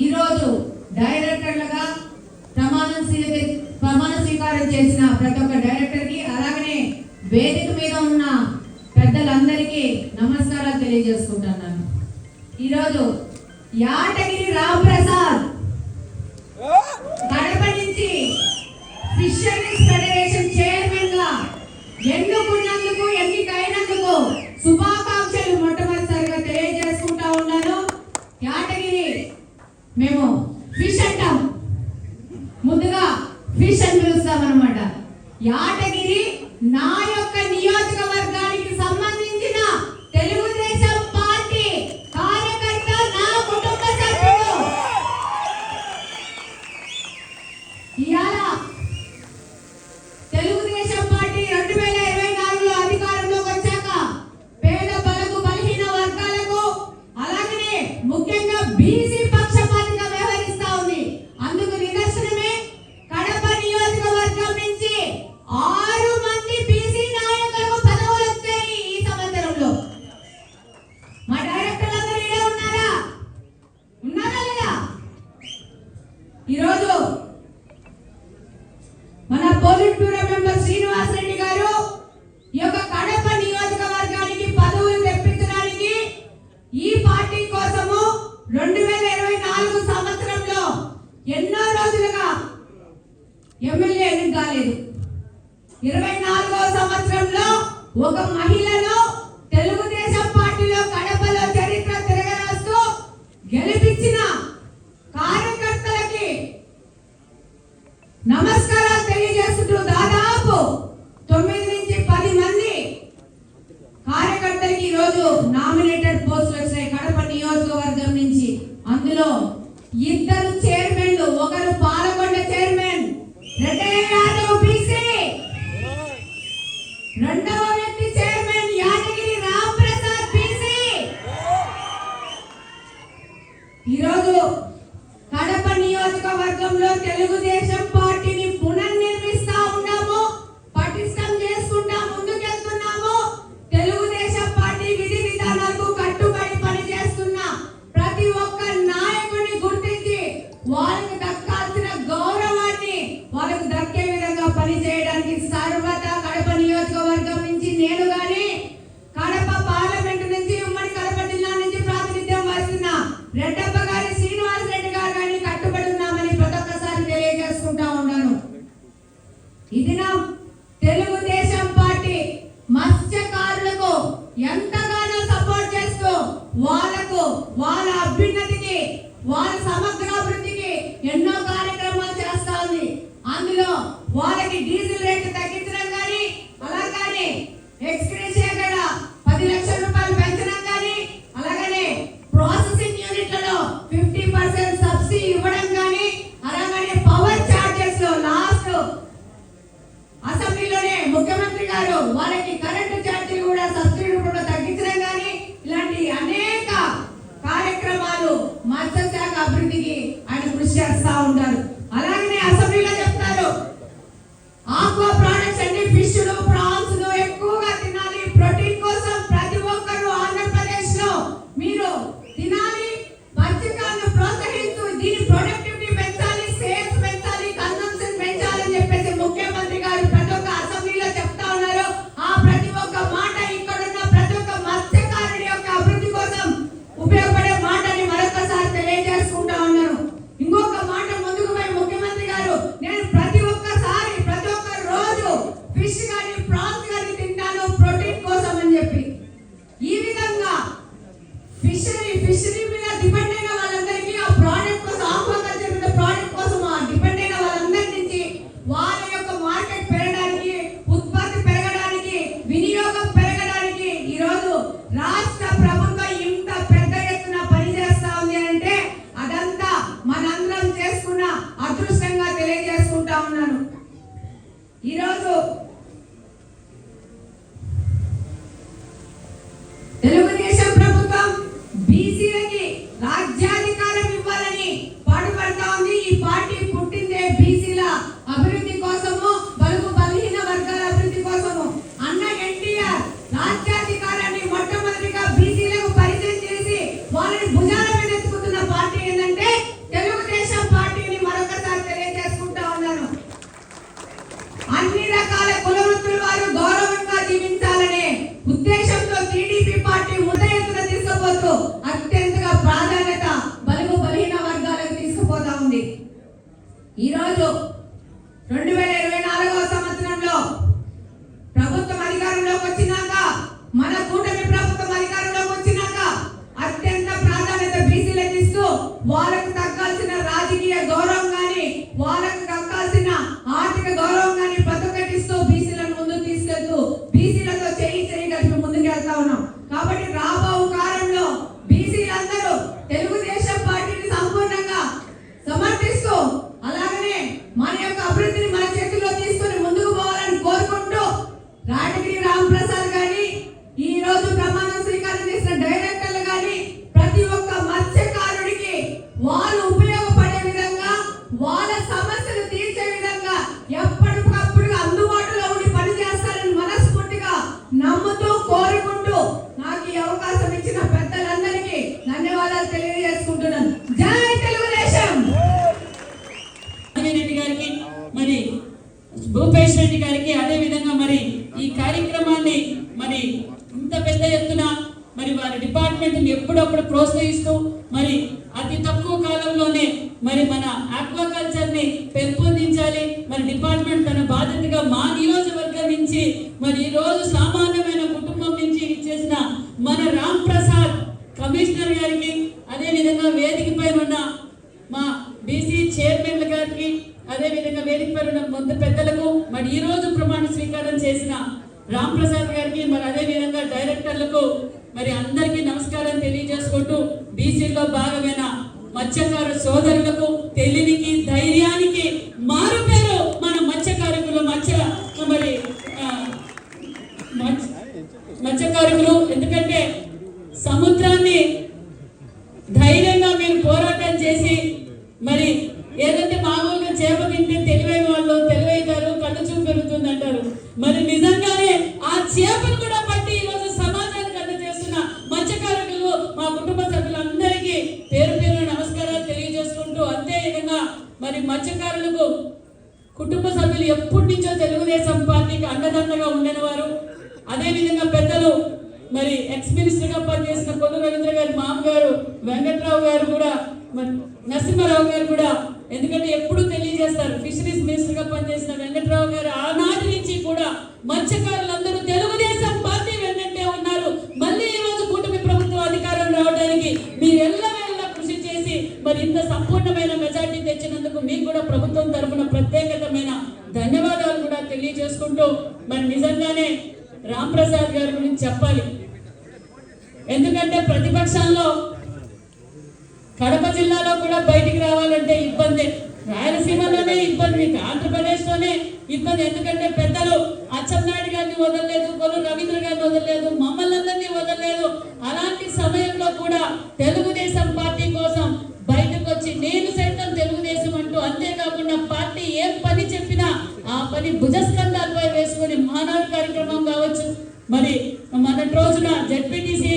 ఈరోజు డైరెక్టర్లుగా ప్రమాణం ప్రమాణ స్వీకారం చేసిన ప్రతి ఒక్క డైరెక్టర్కి అలాగనే వేదిక మీద ఉన్న పెద్దలందరికీ నమస్కారాలు తెలియజేసుకుంటున్నాను. ఈరోజు యాటగిరి రామప్రసాద్ కడప నుంచి ఫిషరీస్ ఫెడరేషన్ చైర్మన్గా ఎన్నుకున్నందుకు ఎన్నికైనందుకు శుభాకాంక్ష యాటగిరి నా యొక్క నియోజకవర్గానికి సంబంధించిన తెలుగుదేశం పార్టీ కార్యకర్త నా కుటుంబ సభ్యుడు ఈరోజు మన polit bureau member Srinivas Reddy garu ఈ యొక్క కడప నియోజకవర్గానికి పదవులు తెప్పించడానికి ఈ పార్టీ కోసము రెండు వేల ఇరవై నాలుగు సంవత్సరంలో ఎన్నో రోజులుగా ఎమ్మెల్యే ఎన్నిక కాలేదు. ఇరవై నాలుగో సంవత్సరంలో ఒక ఉన్నాను మన డిపార్ట్మెంట్ని ఎప్పుడప్పుడు ప్రోత్సహిస్తూ మరి అతి తక్కువ కాలంలోనే మరి మన ఆక్వాకల్చర్ని పెంపొందించాలి. మరి డిపార్ట్మెంట్ తన బాధ్యతగా మా నియోజకవర్గం నుంచి మరి ఈ రోజు సామాన్యమైన కుటుంబం నుంచి ఇచ్చేసిన మన రామ్ ప్రసాద్ కమిషనర్ గారికి అదే విధంగా వేదిక పైన ఉన్న మా బీసీ చైర్మన్ల గారికి అదే విధంగా వేదిక పైన ఉన్న ముందు పెద్దలకు మరి ఈ రోజు ప్రమాణ స్వీకారం చేసిన రామ్ ప్రసాద్ గారికి మరి అదే విధంగా డైరెక్టర్లకు మరి అందరికీ నమస్కారం తెలియజేసుకుంటూ బీసీలో భాగమైన మత్స్యకారు సోదరులకు తెలివికి ధైర్యానికి మారు పేరు మన మత్స్యకారకులు మత్స్య మరి ఆ, ఎందుకంటే సముద్రాన్ని ధైర్యంగా మీరు పోరాటం చేసి మరి ఏదంటే మామూలుగా చేప తింటే నరసింహారావు గారు కూడా ఎందుకంటే ఎప్పుడు తెలియజేస్తారు ఫిషరీస్ మినిస్టర్గా పనిచేసిన వెంకట్రావు గారు ఆనాటి నుంచి కూడా మత్స్యకారులందరూ తెలుగుదేశం పార్టీ వెన్నంటే ఉన్నారు. మళ్ళీ ఈ రోజు కూటమి ప్రభుత్వం అధికారం రావడానికి మీరెల్లవేళ కృషి చేసి మరి ఇంత సంపూర్ణమైన మెజార్టీ తెచ్చినందుకు మీకు కూడా ప్రభుత్వం తరఫున ప్రత్యేకతమైన ధన్యవాదాలు కూడా తెలియజేసుకుంటూ మరి నిజంగానే రామ్ ప్రసాద్ గారి గురించి చెప్పాలి. ఎందుకంటే ప్రతిపక్షంలో కడప జిల్లాలో కూడా బయటికి రావాలంటే ఇబ్బంది. రాయలసీమలోనే ఇబ్బంది మీకు ఆంధ్రప్రదేశ్లోనే ఇబ్బంది. ఎందుకంటే పెద్దలు అచ్చెన్నాయుడు గారిని వదలలేదు కొలు రవీంద్ర గారిని వదలలేదు మమ్మల్ని అందరినీ వదలలేదు. అలాంటి సమయంలో కూడా తెలుగుదేశం పార్టీ కోసం బయటకు వచ్చి నేను సైతం తెలుగుదేశం అంటూ అంతేకాకుండా పార్టీ ఏం పని చెప్పినా ఆ పని భుజస్కంధాలపై వేసుకొని మానవ కార్యక్రమం కావచ్చు. మరి మొన్నటి రోజున జడ్పీటీసీ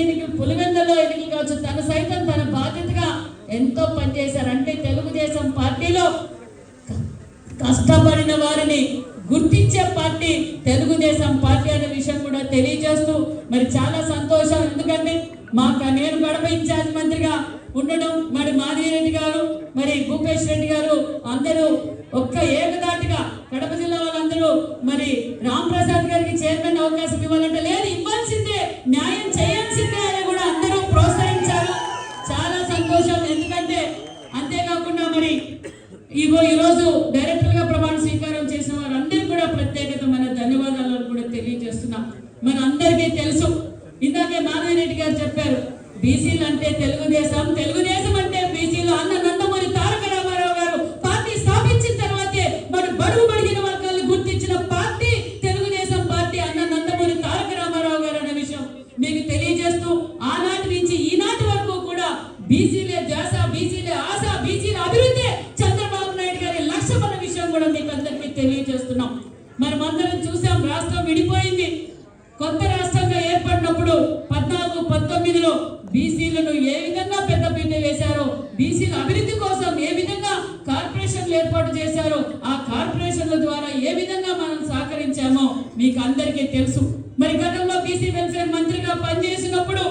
కార్పొరేషన్ల ద్వారా ఏ విధంగా మనం సహకరించామో మీకు అందరికీ తెలుసు. మరి గతంలో బీసీ వెల్ఫేర్ మంత్రిగా పనిచేసినప్పుడు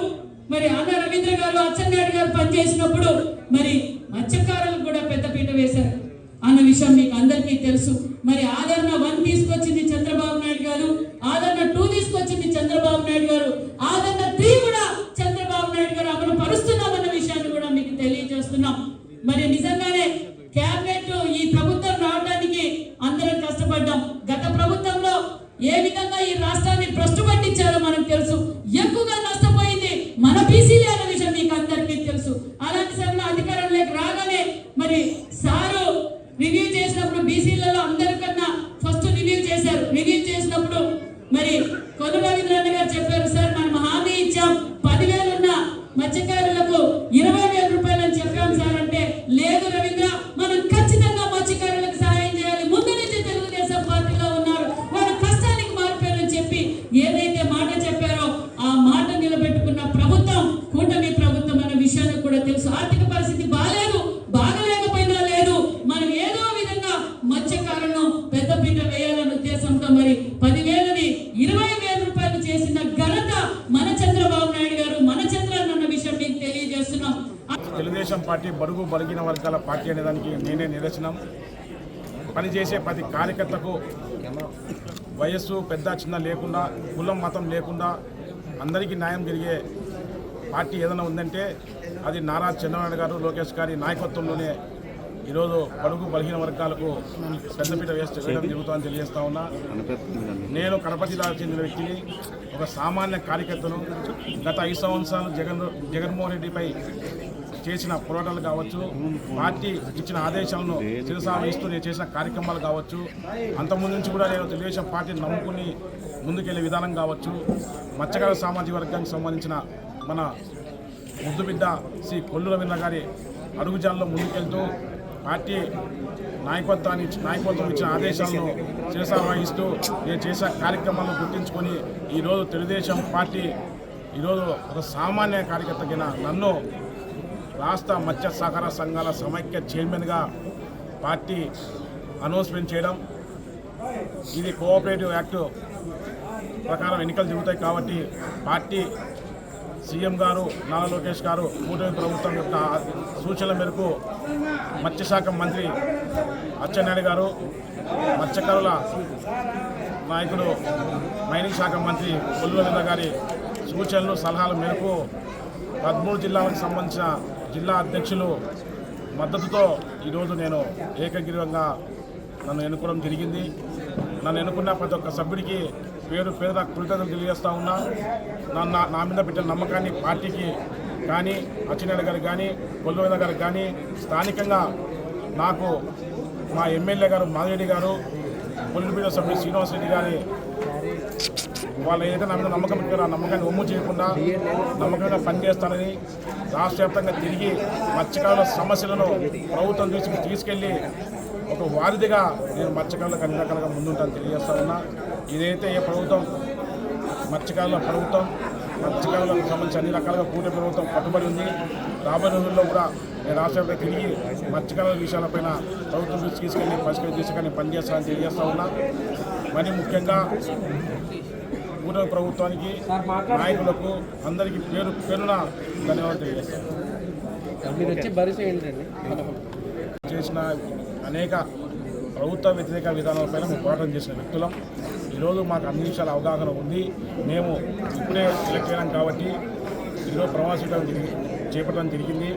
మరి అన్న రవీంద్ర గారు అచ్చెన్నాయుడు గారు పనిచేసినప్పుడు మరి మత్స్యకారులకు కూడా పెద్దపీట వేశారు అన్న విషయం మీకు అందరికీ తెలుసు. మరి ఆదరణ వన్ తీసుకొచ్చింది చంద్రబాబు నాయుడు గారు ఆదరణ టూ తీసుకొచ్చింది చంద్రబాబు నాయుడు గారు. తెలియజేస్తున్నాం తెలుగుదేశం పార్టీ బడుగు బలిగిన వర్గాల పార్టీ అనే దానికి నేనే నిరచనం పనిచేసే ప్రతి కార్యకర్తకు వయస్సు పెద్ద చిన్న లేకుండా కులం మతం లేకుండా అందరికీ న్యాయం జరిగే పార్టీ ఏదైనా ఉందంటే అది నారా చంద్రబాబు గారు లోకేష్ గారి నాయకత్వంలోనే ఈరోజు బడుగు బలహీన వర్గాలకు పెద్దపీట వేస్తే వేయడం జరుగుతుందని తెలియజేస్తా ఉన్నా. నేను కడప జిల్లాకు చెందిన వ్యక్తిని ఒక సామాన్య కార్యకర్తను గత ఐదు సంవత్సరాలు జగన్ జగన్మోహన్ రెడ్డిపై చేసిన పోరాటాలు కావచ్చు పార్టీ ఇచ్చిన ఆదేశాలను శిరసావహిస్తూ నేను చేసిన కార్యక్రమాలు కావచ్చు అంతకుముందు నుంచి కూడా నేను తెలుగుదేశం పార్టీని నమ్ముకుని ముందుకెళ్ళే విధానం కావచ్చు మత్స్యకార సామాజిక వర్గానికి సంబంధించిన మన ముద్దు బిడ్డ శ్రీ కొల్లు రవీంద్ర గారి అడుగుజాల్లో ముందుకెళ్తూ పార్టీ నాయకత్వాన్ని నాయకత్వం ఇచ్చిన ఆదేశాలను శిరసా వహిస్తూ నేను చేసే కార్యక్రమాలను గుర్తించుకొని ఈరోజు తెలుగుదేశం పార్టీ ఈరోజు ఒక సామాన్య కార్యకర్తకిన నన్ను రాష్ట్ర మత్స్య సహకార సంఘాల సమైక్య చైర్మన్గా పార్టీ అనౌన్స్మెంట్ చేయడం. ఇది కోఆపరేటివ్ యాక్ట్ ప్రకారం ఎన్నికలు జరుగుతాయి కాబట్టి పార్టీ సీఎం గారు నారా లోకేష్ గారు కూటమి ప్రభుత్వం యొక్క సూచనల మేరకు మత్స్యశాఖ మంత్రి అచ్చెన్నాయుడు గారు మత్స్యకారుల నాయకుడు మైనింగ్ శాఖ మంత్రి కొల్లు గారి సూచనలు సలహాల మేరకు పదమూడు జిల్లాలకు సంబంధించిన జిల్లా అధ్యక్షులు మద్దతుతో ఈరోజు నేను ఏకగ్రీవంగా నన్ను ఎన్నుకోవడం జరిగింది. నన్ను ఎన్నుకున్న ప్రతి ఒక్క సభ్యుడికి పేరు పేరు కృతజ్ఞతలు తెలియజేస్తా ఉన్నా. నన్ను నా- నా మీద పెట్టిన నమ్మకాన్ని పార్టీకి కానీ అచ్చెన్నాయుడు గారికి కానీ కొల్లువేద గారికి కానీ స్థానికంగా నాకు మా ఎమ్మెల్యే గారు మాధవరెడ్డి గారు పొలిటిపీడ సభ్యులు శ్రీనివాసరెడ్డి గారి వాళ్ళు ఏదైతే నా మీద నమ్మకం పెట్టారో ఆ నమ్మకాన్ని ఒమ్ము చేయకుండా నమ్మకంగా పనిచేస్తానని రాష్ట్ర వ్యాప్తంగా తిరిగి మత్స్యకారుల సమస్యలను ప్రభుత్వం తీసుకు తీసుకెళ్ళి ఒక వారిదిగా నేను మత్స్యకారులకు అన్ని రకాలుగా ముందుంటాను తెలియజేస్తా ఉన్నా. ఇదైతే ఏ ప్రభుత్వం మత్స్యకారుల ప్రభుత్వం మత్స్యకారులకు సంబంధించి అన్ని రకాలుగా కూటమి ప్రభుత్వం కట్టుబడి ఉంది. రాబోయే రోజుల్లో కూడా నేను రాష్ట్ర వ్యాప్తంగా తిరిగి మత్స్యకారుల విషయాలపైన ప్రభుత్వం దృష్టికి తీసుకెళ్ళి పరిష్కరించే దిశగా నేను పనిచేస్తానని తెలియజేస్తా ఉన్నా. మరి ముఖ్యంగా కూటమి ప్రభుత్వానికి నాయకులకు అందరికీ పేరు పేరున ధన్యవాదాలు తెలియజేస్తాను చేసిన అనేక ప్రభుత్వ వ్యతిరేక విధానాలపైన మేము పోరాటం చేసిన వ్యక్తులం. ఈరోజు మాకు అన్ని విషయాల అవగాహన ఉంది. మేము ఇప్పుడే సెలెక్ట్ అయ్యాం కాబట్టి ఈరోజు ప్రవాసీకరణ చేపట్టడం జరిగింది.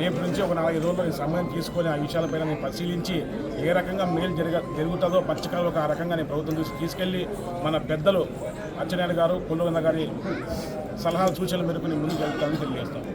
రేపు నుంచి ఒక నాలుగైదు రోజుల్లో ఈ సమయం తీసుకొని ఆ విషయాలపైన నేను పరిశీలించి ఏ రకంగా మేలు జరగ జరుగుతుందో పచ్చకాలకు ఆ రకంగా నేను ప్రభుత్వం దృష్టికి తీసుకెళ్ళి మన పెద్దలు అచ్చెన్నాయుడు గారు కొల్లుగన్న గారి సలహాలు సూచనల మేరకు నేను ముందుకు వెళ్తానని తెలియజేస్తాను.